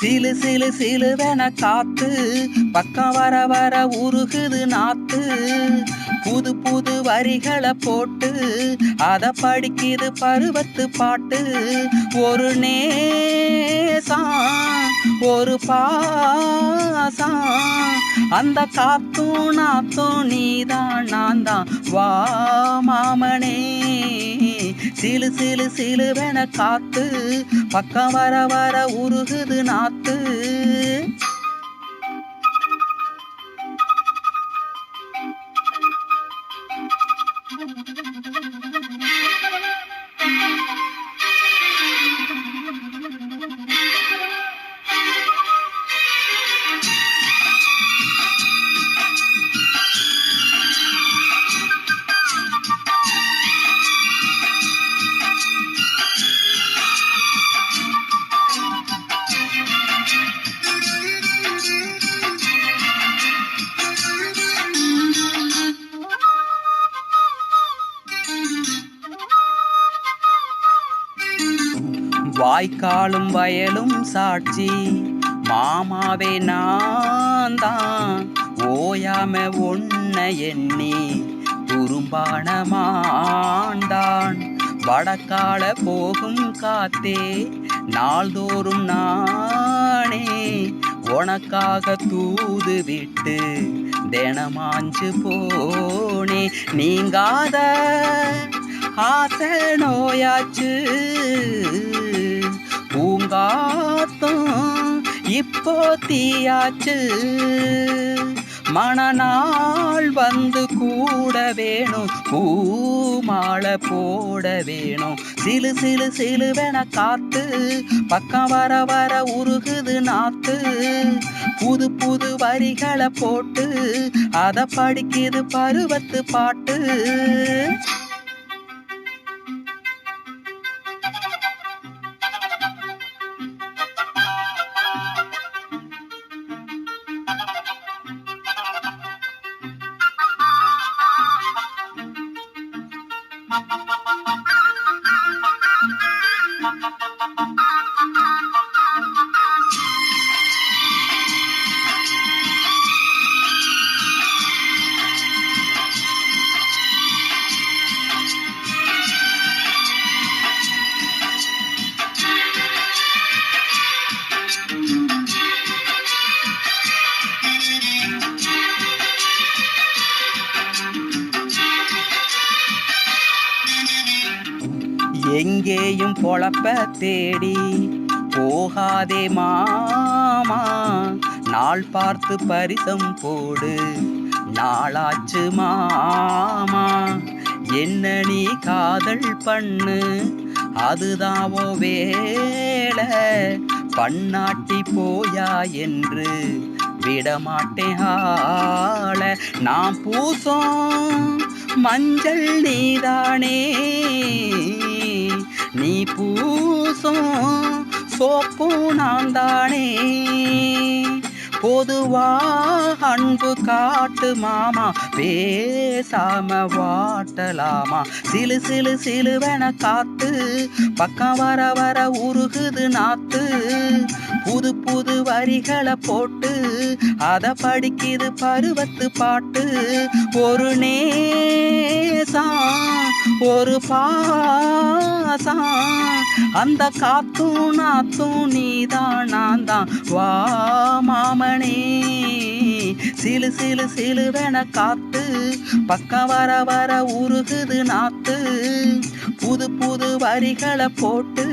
சிலு சிலு சிலுவென காத்து பக்கம் வர வர உருகுது நாத்து. புது புது வரிகளை போட்டு அதை படிக்குது பருவத்து பாட்டு. ஒரு நேசா ஒரு பாசா அந்த காத்தும் நாத்தும் நீதான் நான் தான் வா சீலு சீலு சிலுவென காத்து பக்கம் வர வர உருகுது நாத்து. வாய்க்காலும் வயலும் சாட்சி. மாமாவே நான் தான் ஓயாம ஒன்ன எண்ணி. குறும்பான மாண்டான் வடக்கால போகும் காத்தே. நாள்தோறும் நானே உனக்காக தூது விட்டு தினமாஞ்சு போனே. நீங்காத ஆசை நோயாச்சு. பூங்காத்தும் இப்போ தீயாச்சு. மணநாள் வந்து கூட வேணும் பூமாலை போட வேணும். சிலு சிலு சிலுவென காத்து பக்கம் வர வர உருகுது நாத்து. புது புது வரிகளை போட்டு அதை படிக்கிது பருவத்து பாட்டு. Thank you. எங்கேயும் பொழப்ப தேடி போகாதே மாமா. நாள் பார்த்து பரிசம் போடு நாளாச்சு மாமா. என்ன நீ காதல் பண்ணு அதுதாவோ வேலை பண்ணாட்டி போயா என்று விடமாட்டேன் ஆள. நான் பூசம் மஞ்சள் நீதானே. நீ பூசும் சோப்பும் நான் தானே பொதுவா அன்பு காட்டு மாமா பேசாம வாட்டலாமா. சிலு சிலு சிலுவென காத்து பக்கம் வர வர உருகுது நாத்து. புது புது வரிகளை போட்டு அதை படிக்குது பருவத்து பாட்டு. ஒரு நே ஒரு பாசா அந்த காத்தும் நாத்தும் நீதான் நான் தான் வா மாமனே. சிலு சிலு சிலுவென காத்து பக்கம் வர வர உருகுது நாத்து. புது புது வரிகளை போட்டு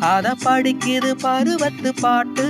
அதை படிக்குது பருவத்து பாட்டு.